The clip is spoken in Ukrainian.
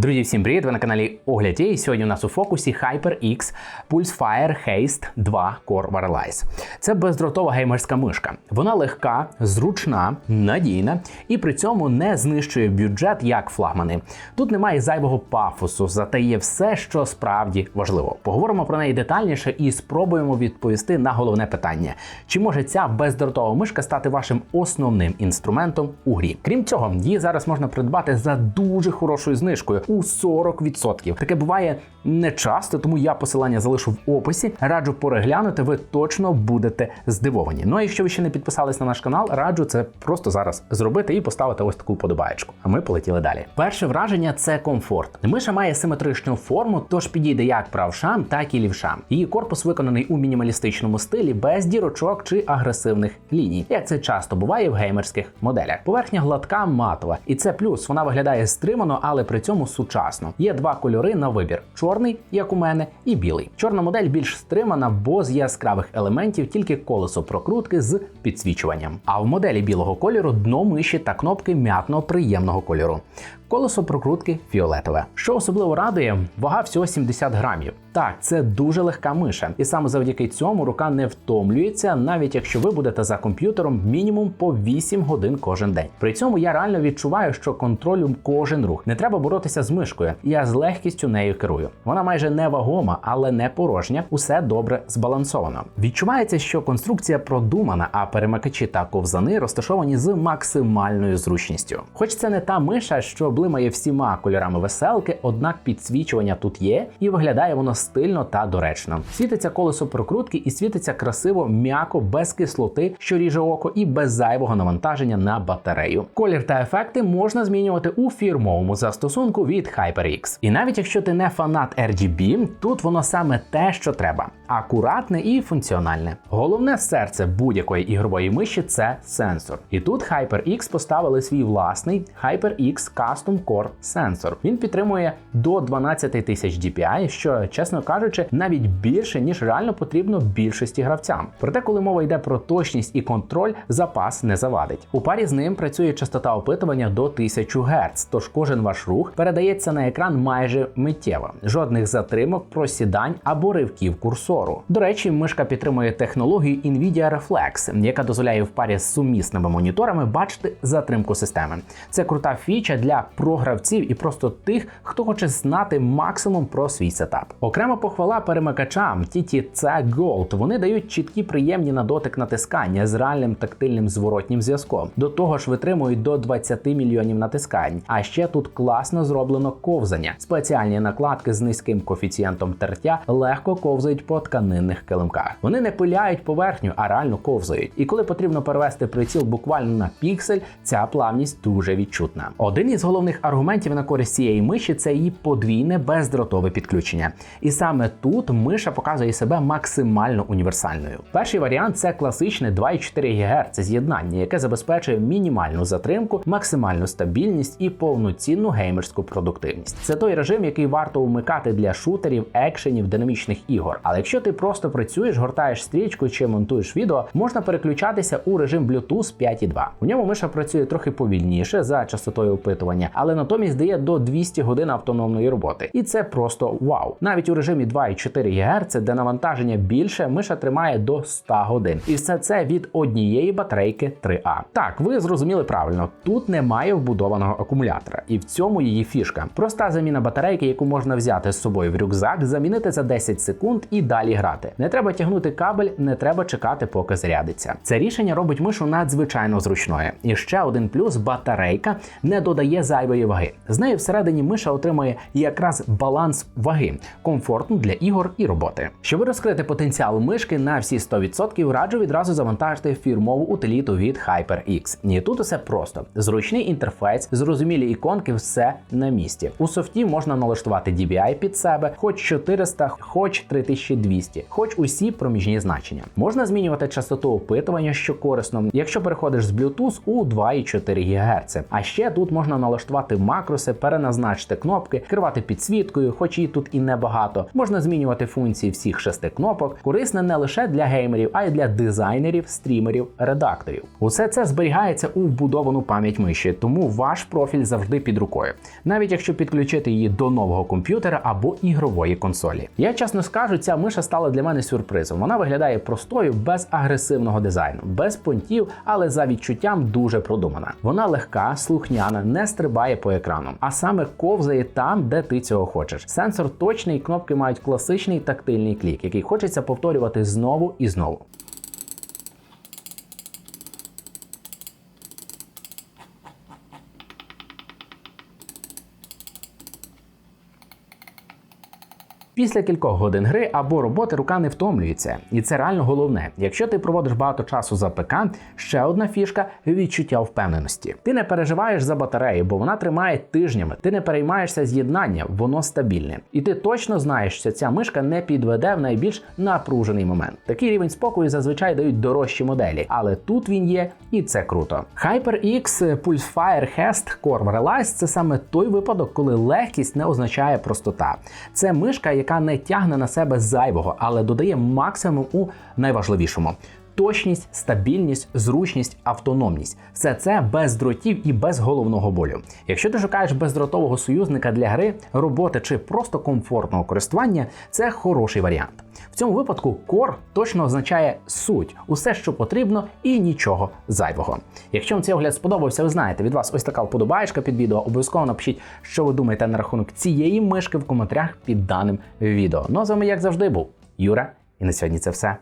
Друзі, всім привіт! Ви на каналі Огляд і сьогодні у нас у фокусі HyperX Pulsefire Haste 2 Core Wireless. Це бездротова геймерська мишка. Вона легка, зручна, надійна і при цьому не знищує бюджет як флагмани. Тут немає зайвого пафосу, зате є все, що справді важливо. Поговоримо про неї детальніше і спробуємо відповісти на головне питання: чи може ця бездротова мишка стати вашим основним інструментом у грі? Крім цього, її зараз можна придбати за дуже хорошою знижкою у 40%. Таке буває не часто, тому я посилання залишу в описі. Раджу переглянути, ви точно будете здивовані. Ну а якщо ви ще не підписались на наш канал, раджу це просто зараз зробити і поставити ось таку подобаєчку. А ми полетіли далі. Перше враження це комфорт. Миша має симетричну форму, тож підійде як правшам, так і лівшам. Її корпус виконаний у мінімалістичному стилі, без дірочок чи агресивних ліній, як це часто буває в геймерських моделях. Поверхня гладка матова, і це плюс. Вона виглядає стримано, але при цьому сучасно. Є два кольори на вибір: чорний, як у мене, і білий. Чорна модель більш стримана, бо з яскравих елементів тільки колесо прокрутки з підсвічуванням. А в моделі білого кольору дно миші та кнопки м'ятно приємного кольору. Колесо прокрутки фіолетове. Що особливо радує, вага всього 70 грамів. Так, це дуже легка миша, і саме завдяки цьому рука не втомлюється, навіть якщо ви будете за комп'ютером мінімум по 8 годин кожен день. При цьому я реально відчуваю, що контролю кожен рух. Не треба боротися з мишкою. Я з легкістю нею керую. Вона майже невагома, але не порожня. Усе добре збалансовано. Відчувається, що конструкція продумана, а перемикачі та ковзани розташовані з максимальною зручністю. Хоч це не та миша, що блимає всіма кольорами веселки, однак підсвічування тут є, і виглядає воно стильно та доречно. Світиться колесо прокрутки і світиться красиво, м'яко, без кислоти, що ріже око, і без зайвого навантаження на батарею. Колір та ефекти можна змінювати у фірмовому застосунку від HyperX. І навіть якщо ти не фанат RGB, тут воно саме те, що треба: акуратне і функціональне. Головне серце будь-якої ігрової миші це сенсор. І тут HyperX поставили свій власний HyperX Custom Core сенсор. Він підтримує до 12 тисяч DPI, що чесно кажучи, навіть більше ніж реально потрібно більшості гравцям. Проте, коли мова йде про точність і контроль, запас не завадить. У парі з ним працює частота опитування до 1000 Гц, тож кожен ваш рух передається на екран майже миттєво, жодних затримок, просідань або ривків курсору. До речі, мишка підтримує технологію Nvidia Reflex, яка дозволяє в парі з сумісними моніторами бачити затримку системи. Це крута фіча для програвців і просто тих, хто хоче знати максимум про свій сетап. Окрема похвала перемикачам TTC Gold. Вони дають чіткі, приємні на дотик натискання з реальним тактильним зворотнім зв'язком. До того ж, витримують до 20 мільйонів натискань. А ще тут класно зроблено ковзання. Спеціальні накладки з низьким коефіцієнтом тертя легко ковзають по тканинних килимках. Вони не пиляють поверхню, а реально ковзають. І коли потрібно перевести приціл буквально на піксель, ця плавність дуже відчутна. Один із головних аргументів на користь цієї миші це її подвійне бездротове підключення. І саме тут миша показує себе максимально універсальною. Перший варіант це класичне 2,4 ГГц з'єднання, яке забезпечує мінімальну затримку, максимальну стабільність і повноцінну геймерську продуктивність. Це той режим, який варто вмикати для шутерів, екшенів, динамічних ігор. Але якщо ти просто працюєш, гортаєш стрічку чи монтуєш відео, можна переключатися у режим Bluetooth 5.2. У ньому миша працює трохи повільніше за частотою опитування, але натомість дає до 200 годин автономної роботи. І це просто вау. Навіть у режимі 2,4 ГГц, де навантаження більше, миша тримає до 100 годин. І все це від однієї батарейки 3А. Так, ви зрозуміли правильно, тут немає вбудованого акумулятора, і в цьому її фішка. Проста заміна батарейки, яку можна взяти з собою в рюкзак, замінити за 10 секунд і далі грати. Не треба тягнути кабель, не треба чекати, поки зарядиться. Це рішення робить мишу надзвичайно зручною. І ще один плюс: батарейка не додає зайвої ваги. З нею всередині миша отримує якраз баланс ваги, комфортно для ігор і роботи. Щоб розкрити потенціал мишки на всі 100%, раджу відразу завантажити фірмову утиліту від HyperX. І тут усе просто: зручний інтерфейс, зрозумілі іконки, все на місці. У софті можна налаштувати DBI під себе, хоч 400, хоч 3200, хоч усі проміжні значення. Можна змінювати частоту опитування, що корисно, якщо переходиш з Bluetooth у 2,4 ГГц. А ще тут можна налаштувати налаштувати макроси, переназначити кнопки, керувати підсвіткою, хоч її тут і небагато. Можна змінювати функції всіх шести кнопок. Корисне не лише для геймерів, а й для дизайнерів, стрімерів, редакторів. Усе це зберігається у вбудовану пам'ять миші, тому ваш профіль завжди під рукою, навіть якщо підключити її до нового комп'ютера або ігрової консолі. Я чесно скажу, ця миша стала для мене сюрпризом. Вона виглядає простою, без агресивного дизайну, без понтів, але за відчуттям дуже продумана. Вона легка, слухняна, не стрибає по екрану, а саме ковзає там, де ти цього хочеш. Сенсор точний, кнопки мають класичний тактильний клік, який хочеться повторювати знову і знову. Після кількох годин гри або роботи рука не втомлюється, і це реально головне. Якщо ти проводиш багато часу за ПК, ще одна фішка відчуття впевненості. Ти не переживаєш за батарею, бо вона тримає тижнями. Ти не переймаєшся з'єднання, воно стабільне. І ти точно знаєш, що ця мишка не підведе в найбільш напружений момент. Такий рівень спокою зазвичай дають дорожчі моделі, але тут він є, і це круто. HyperX Pulsefire Hest Core Realize – це саме той випадок, коли легкість не означає простота. Це мишка, яка не тягне на себе зайвого, але додає максимум у найважливішому. Точність, стабільність, зручність, автономність все це без дротів і без головного болю. Якщо ти шукаєш бездротового союзника для гри, роботи чи просто комфортного користування, це хороший варіант. В цьому випадку Core точно означає суть, усе, що потрібно, і нічого зайвого. Якщо вам цей огляд сподобався, ви знаєте, від вас ось така вподобаєчка під відео. Обов'язково напишіть, що ви думаєте на рахунок цієї мишки в коментарях під даним відео. Ну а з вами, як завжди, був Юра, і на сьогодні це все.